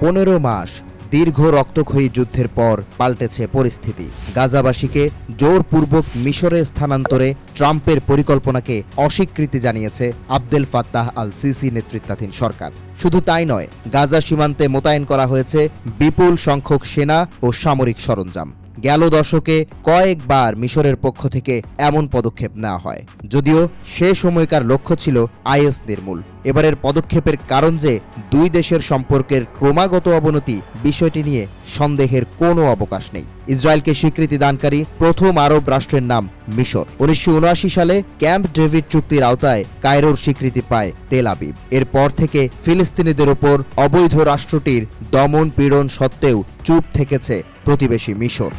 পনেরো মাস দীর্ঘ রক্তক্ষয়ী যুদ্ধের পর পাল্টেছে পরিস্থিতি। গাজাবাসীকে জোরপূর্বক মিশরে স্থানান্তরে ট্রাম্পের পরিকল্পনাকে অস্বীকৃতি জানিয়েছে আবদেল ফাত্তাহ আল সিসি নেতৃত্বাধীন সরকার। শুধু তাই নয়, গাজা সীমান্তে মোতায়েন করা হয়েছে বিপুল সংখ্যক সেনা ও সামরিক সরঞ্জাম। গেল দশকে কয়েকবার মিশরের পক্ষ থেকে এমন পদক্ষেপ নেওয়া হয়। যদিও সে সময়কার লক্ষ্য ছিল আইএস নির্মূল। এবারের পদক্ষেপের কারণ যে দুই দেশের সম্পর্কের ক্রমাগত অবনতি বিষয়টি নিয়ে সন্দেহের কোনো অবকাশ নেই। ইসরায়েলকে স্বীকৃতি দানকারী প্রথম আরব রাষ্ট্রের নাম মিশর। উনিশশো উনআশি সালে ক্যাম্প ডেভিড চুক্তির আওতায় কায়রোর স্বীকৃতি পায় তেল আবিব। এরপর থেকে ফিলিস্তিনিদের ওপর অবৈধ রাষ্ট্রটির দমন পীড়ন সত্ত্বেও চুপ থেকেছে প্রতিবেশী মিশর।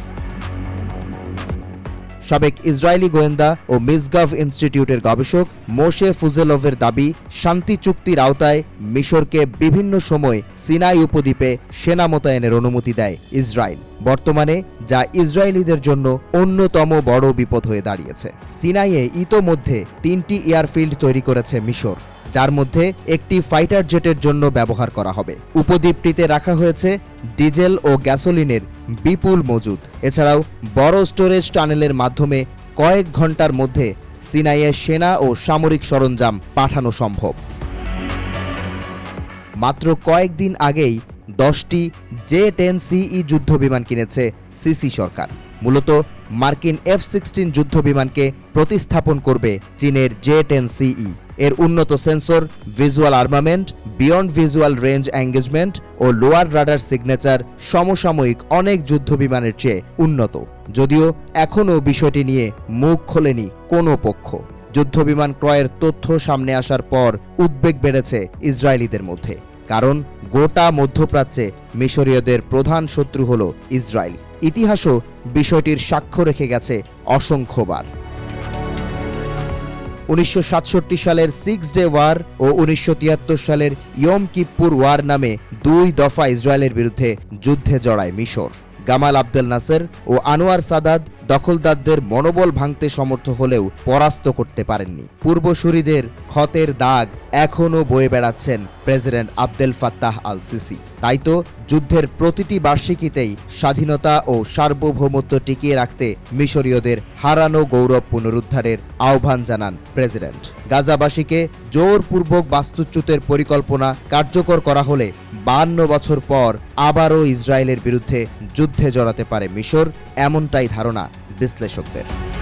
সাবেক ইসরায়েলি গোয়েন্দা ও মিসগাভ ইনস্টিটিউটের গবেষক মোশে ফুজেলভের দাবি, শান্তি চুক্তির আওতায় মিশরকে বিভিন্ন সময় সিনাই উপদ্বীপে সেনা মোতায়েনের অনুমতি দেয় ইসরায়েল। বর্তমানে যা ইসরায়েলিদের জন্য অন্যতম বড় বিপদ হয়ে দাঁড়িয়েছে। সিনাইয়ে ইতোমধ্যে তিনটি এয়ারফিল্ড তৈরি করেছে মিশর, যার মধ্যে একটি ফাইটার জেটের জন্য ব্যবহার করা হবে। উপদ্বীপটিতে রাখা হয়েছে ডিজেল ও গ্যাসোলিনের বিপুল মজুদ। এছাড়াও বড় স্টোরেজ টানেলের মাধ্যমে কয়েক ঘণ্টার মধ্যে সিনাইয়ে সেনা ও সামরিক সরঞ্জাম পাঠানো সম্ভব। মাত্র কয়েকদিন আগেই দশটি জে টেন সিই যুদ্ধ বিমান কিনেছে সিসি সরকার। মূলত মার্কিন এফ সিক্সটিন যুদ্ধবিমানকে প্রতিস্থাপন করবে চীনের জে টেন সিই। এর উন্নত sensor, visual armament, beyond visual range engagement ও লোয়ার রাডার সিগনেচার সমসাময়িক অনেক যুদ্ধবিমানের চেয়ে উন্নত। যদিও এখনও বিষয়টি নিয়ে মুখ খোলেনি কোনো পক্ষ। যুদ্ধবিমান ক্রয়ের তথ্য সামনে আসার পর উদ্বেগ বেড়েছে ইসরায়েলিদের মধ্যে। কারণ গোটা মধ্যপ্রাচ্যে মিশরীয়দের প্রধান শত্রু হল ইসরায়েল। ইতিহাসও বিষয়টির সাক্ষ্য রেখে গেছে অসংখ্যবার। উনিশশো সাতষট্টি সালের সিক্স ডে ওয়ার ও উনিশশো তিয়াত্তর সালের ইয়ম কিপ্পুর ওয়ার নামে দুই দফা ইসরায়েলের বিরুদ্ধে যুদ্ধে জড়ায় মিশর। গামাল আবদেল নাসের ও আনোয়ার সাদাত দখলদারদের মনোবল ভাঙতে সমর্থ হলেও পরাস্ত করতে পারেননি। পূর্বসূরিদের ক্ষতের দাগ এখনও বয়ে বেড়াচ্ছেন president Abdel Fattah al Sisi তাই তো যুদ্ধের প্রতিটি বার্ষিকীতেই স্বাধীনতা ও সার্বভৌমত্ব টিকিয়ে রাখতে মিশরীয়দের হারানো গৌরব পুনরুদ্ধারের আহ্বান জানান প্রেসিডেন্ট। গাজাবাসীকে জোরপূর্বক বাস্তুচ্যুতের পরিকল্পনা কার্যকর করা হলে বান্ন বছর পর আবারও ইসরায়েলের বিরুদ্ধে যুদ্ধে জড়াতে পারে মিশর, এমনটাই ধারণা বিশ্লেষকদের।